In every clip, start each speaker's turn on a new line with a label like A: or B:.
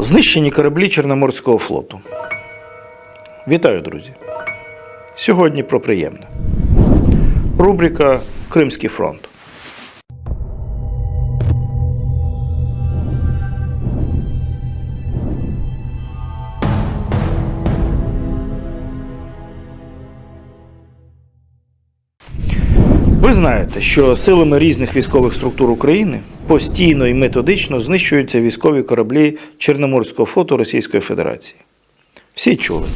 A: Знищені кораблі Чорноморського флоту. Вітаю, друзі! Сьогодні про приємне. Рубрика Кримський фронт. Ви знаєте, що силами різних військових структур України постійно і методично знищуються військові кораблі Чорноморського флоту Російської Федерації. Всі чули.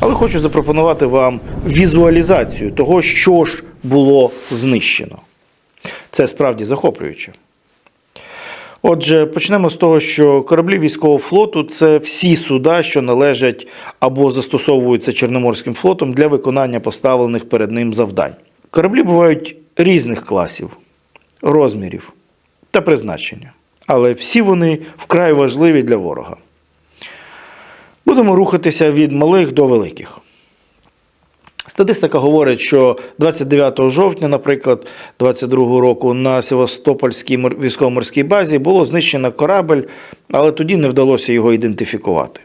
A: Але хочу запропонувати вам візуалізацію того, що ж було знищено. Це справді захоплююче. Отже, почнемо з того, що кораблі військового флоту це всі суда, що належать або застосовуються Чорноморським флотом для виконання поставлених перед ним завдань. Кораблі бувають різних класів, розмірів та призначення, але всі вони вкрай важливі для ворога. Будемо рухатися від малих до великих. Статистика говорить, що 29 жовтня, наприклад, 22 року на Севастопольській військово-морській базі було знищено корабль, але тоді не вдалося його ідентифікувати.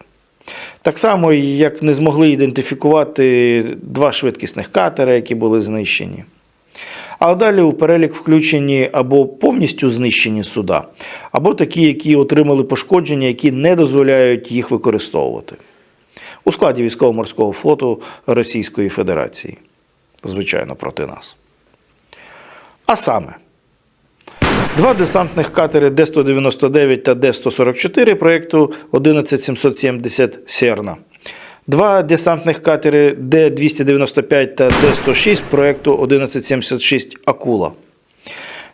A: Так само, як не змогли ідентифікувати два швидкісних катери, які були знищені. А далі у перелік включені або повністю знищені суда, або такі, які отримали пошкодження, які не дозволяють їх використовувати у складі військово-морського флоту Російської Федерації. Звичайно, проти нас. А саме, два десантних катери Д-199 та Д-144 проєкту 11770 Серна. Два десантних катери Д-295 та Д-106 проєкту 1176 Акула.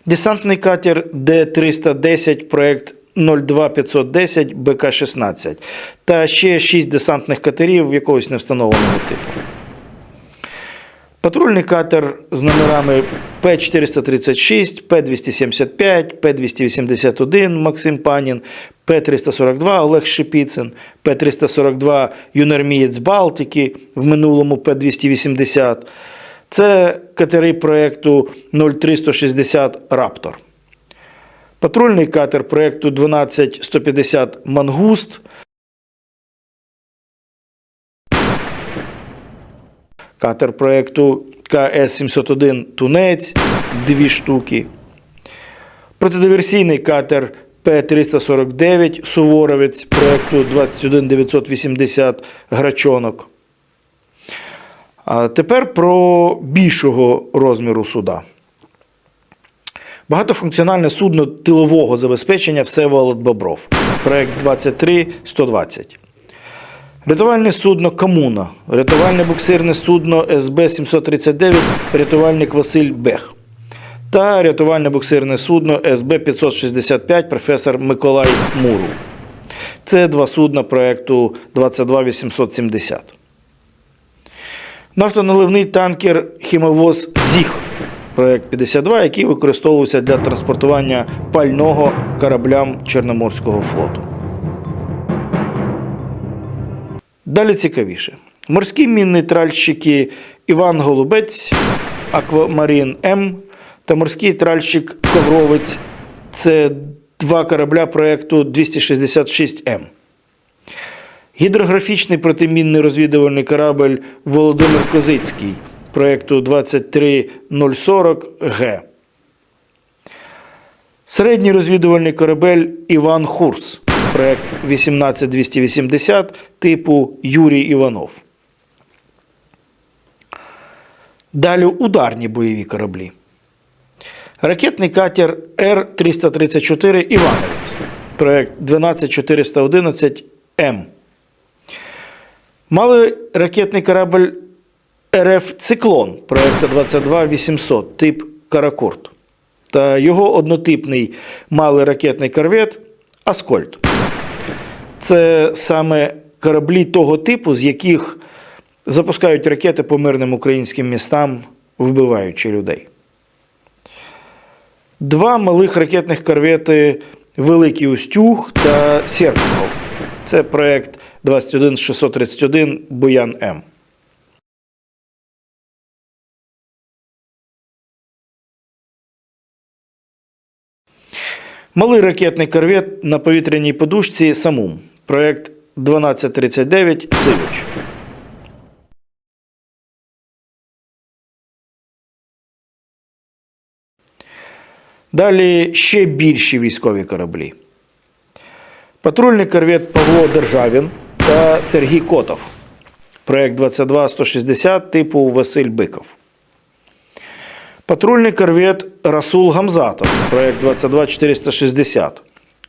A: Десантний катер Д-310 проєкт 02510 БК-16 та ще 6 десантних катерів якогось невстановленого типу. Патрульний катер з номерами П-436, П-275, П-281 Максим Панін, П-342 Олег Шипіцин, П-342 Юнармієць Балтики, в минулому П-280. Це катери проєкту 0360 Раптор. Патрульний катер проєкту 12150 Мангуст. Катер проєкту КС-701 Тунець дві штуки. Протидиверсійний катер П-349 Суворовець проєкту 21980 Грачонок. А тепер про більшого розміру суда. Багатофункціональне судно тилового забезпечення Всеволод Бобров. Проект 23120. Рятувальне судно Комуна. Рятувальне буксирне судно СБ-739 рятувальник Василь Бех. Та рятувальне буксирне судно СБ-565 професор Миколай Муру. Це два судна проекту 22870. Нафтоналивний танкер Хімовоз ЗІХ проект 52, який використовувався для транспортування пального кораблям Чорноморського флоту. Далі цікавіше. Морські мінні-тральщики Іван Голубець, Аквамарін М та морський тральщик Ковровець це два корабля проєкту 266М. Гідрографічний протимінний розвідувальний корабль Володимир Козицький проєкту 23040 Г. Середній розвідувальний корабель Іван Хурс, проєкт 18280 типу Юрій Іванов. Далі ударні бойові кораблі. Ракетний катер Р-334 Івановець, проєкт 12411 М. Мали ракетний корабль РФ Циклон проєкту 22800 тип Каракорд та його однотипний малий ракетний корвет Аскольд. Це саме кораблі того типу, з яких запускають ракети по мирним українським містам, вбиваючи людей. Два малих ракетних корвети Великий Устюг та Серпухов. Це проєкт 21631 Буян М. Малий ракетний корвет на повітряній подушці Самум. Проект 1239 Сивич. Далі ще більші військові кораблі. Патрульний корвет Павло Державін та Сергій Котов. Проект 22160 типу Василь Биков. Патрульний корвет Расул Гамзатов. Проект 22460.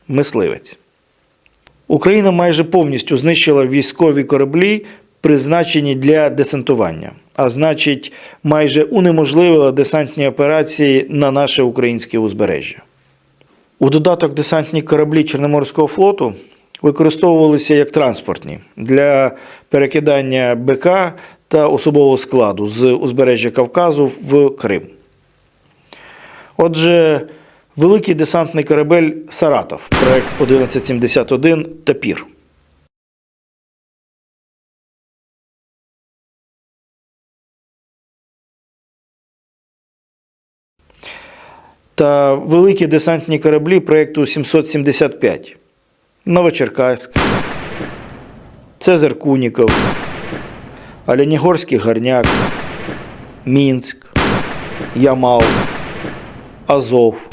A: Мисливець. Україна майже повністю знищила військові кораблі, призначені для десантування, а значить, майже унеможливила десантні операції на наше українське узбережжя. У додаток десантні кораблі Чорноморського флоту використовувалися як транспортні для перекидання БК та особового складу з узбережжя Кавказу в Крим. Отже, великий десантний корабель Саратов, проект 1171 Тапір. Та великі десантні кораблі проєкту 775 Новочеркаськ, Цезар Куніков, Оленігорський Горняк, Мінськ, Ямал, Азов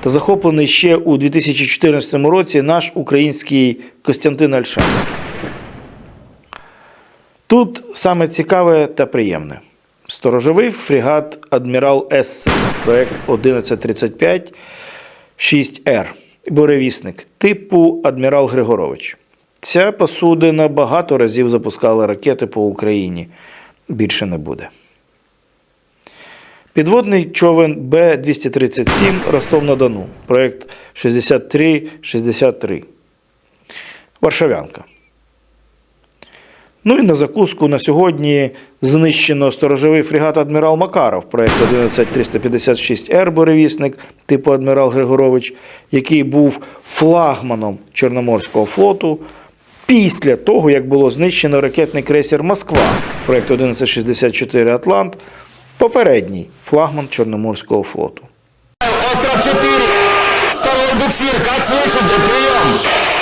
A: та захоплений ще у 2014 році наш український Костянтин Альшанський. Тут саме цікаве та приємне. Сторожовий фрегат Адмірал Ессе, проект 1135 6Р, буревісник типу Адмірал Григорович. Ця посудина багато разів запускала ракети по Україні. Більше не буде. Підводний човен Б-237 Ростов-на-Дону. Проект 6363. Варшавянка. Ну і на закуску на сьогодні знищено сторожовий фрегат Адмірал Макаров, проект 11356Р буревісник типу Адмірал Григорович, який був флагманом Чорноморського флоту. Після того, як було знищено ракетний крейсер Москва, проект 1164 Атлант, попередній флагман Чорноморського флоту.
B: Остров 4. Второй как слышите, прием.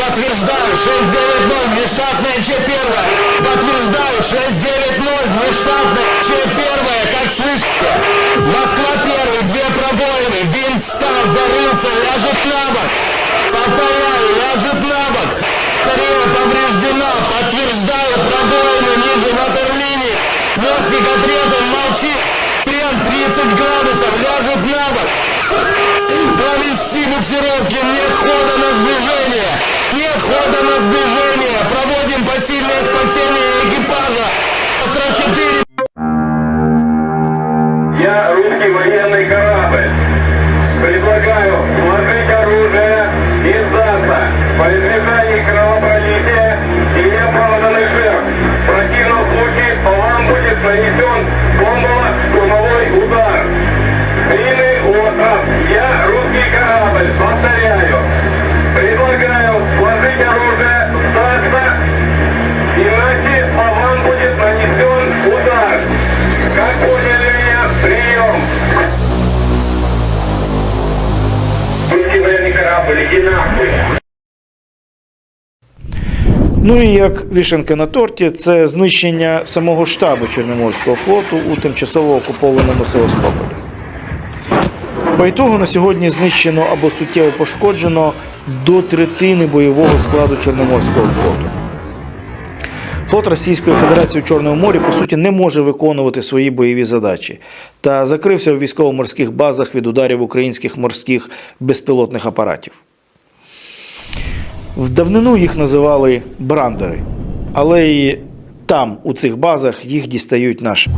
B: Подтверждаю, 690, внештатная Ч1. Подтверждаю, 690, внештатная Ч1, как слышите. Москва 1, две пробоины, винт стал, зарылся, ляжет на бок. Повторяю, ляжет на бок. Батарея повреждена, подтверждаю, пробоины ниже ватерлинии. Мостик отрезан, молчи. Крен 30 градусов, ляжет на бок. Провести буксировки, нет хода на сближение. Хода на сближение. Проводим посильное спасение экипажа. Остров 4.
C: Я русский военный корабль. Предлагаю
A: Ну і як вішенка на торті, це знищення самого штабу Чорноморського флоту у тимчасово окупованому Севастополі. По ітогу на сьогодні знищено або суттєво пошкоджено до третини бойового складу Чорноморського флоту. Флот Російської Федерації у Чорному морі по суті не може виконувати свої бойові задачі та закрився у військово-морських базах від ударів українських морських безпілотних апаратів. В давнину їх називали брандери, але і там, у цих базах, їх дістають наші.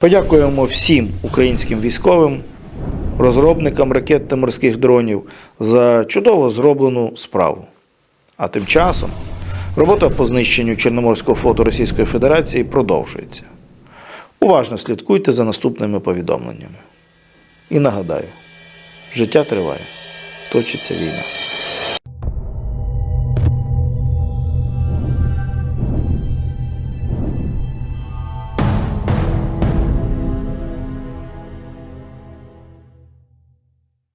A: Подякуємо всім українським військовим, розробникам ракет та морських дронів за чудово зроблену справу. А тим часом робота по знищенню Чорноморського флоту Російської Федерації продовжується. Уважно слідкуйте за наступними повідомленнями. І нагадаю, життя триває, точиться війна.